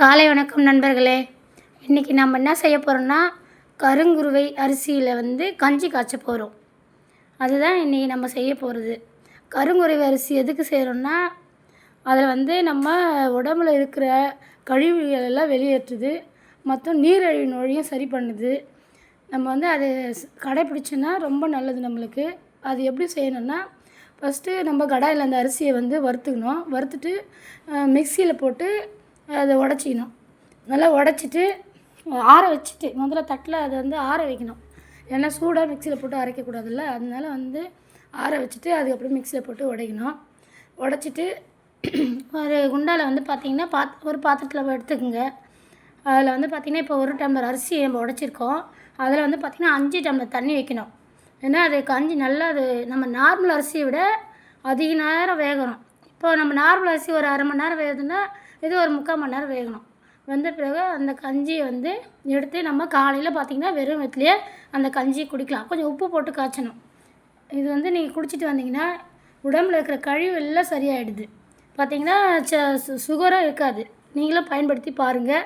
காலை வணக்கம் நண்பர்களே. இன்றைக்கி நம்ம என்ன செய்ய போகிறோம்னா கருங்குருவை அரிசியில் வந்து கஞ்சி காய்ச்ச போகிறோம் அதுதான் இன்றைக்கி நம்ம செய்ய போகிறது கருங்குருவை அரிசி எதுக்கு செய்கிறோன்னா அதில் வந்து நம்ம உடம்புல இருக்கிற கழிவுகள் எல்லாம் வெளியேற்றுது. மற்றும் நீரிழிவு நோயையும் சரி பண்ணுது. நம்ம வந்து அது கடைப்பிடிச்சோன்னா ரொம்ப நல்லது நம்மளுக்கு. அது எப்படி செய்யணும்னா ஃபஸ்ட்டு நம்ம கடாயில் அந்த அரிசியை வந்து வறுத்துக்கணும். வறுத்துட்டு மிக்சியில் போட்டு அதை உடச்சிக்கணும். நல்லா உடச்சிட்டு ஆற வச்சுட்டு முதல்ல தட்டில் அதை வந்து ஆற வைக்கணும். ஏன்னா சூடாக மிக்சியில் போட்டு அரைக்கக்கூடாதுல்ல? அதனால வந்து ஆற வச்சுட்டு அதுக்கப்புறம் மிக்சியில் போட்டு உடைக்கணும். உடச்சிட்டு ஒரு குண்டாவில் வந்து பார்த்திங்கன்னா பாத் ஒரு பாத்திரத்தில் எடுத்துக்கோங்க. அதில் வந்து பார்த்திங்கன்னா இப்போ ஒரு டம்ளர் அரிசி நம்ம உடச்சிருக்கோம். அதில் வந்து பார்த்திங்கன்னா அஞ்சு டம்ளர் தண்ணி வைக்கணும். ஏன்னா அது கஞ்சி நல்லா அது நம்ம நார்மல் அரிசியை விட அதிக நேரம் வேகணும். இப்போ நம்ம நார்மல் அரிசி ஒரு அரை மணி நேரம் வேகுதுன்னா இது ஒரு முக்கால் மணி நேரம் வேகணும். வெந்த பிறகு அந்த கஞ்சியை வந்து எடுத்து நம்ம காலையில் பார்த்திங்கன்னா வெறும் வயிற்றுலையே அந்த கஞ்சியை குடிக்கலாம். கொஞ்சம் உப்பு போட்டு காய்ச்சணும். இது வந்து நீங்கள் குடிச்சிட்டு வந்தீங்கன்னா உடம்புல இருக்கிற கழிவு எல்லாம் சரியாயிடுது. பார்த்தீங்கன்னா ச சு- சுகரும் இருக்காது. நீங்களும் பயன்படுத்தி பாருங்கள்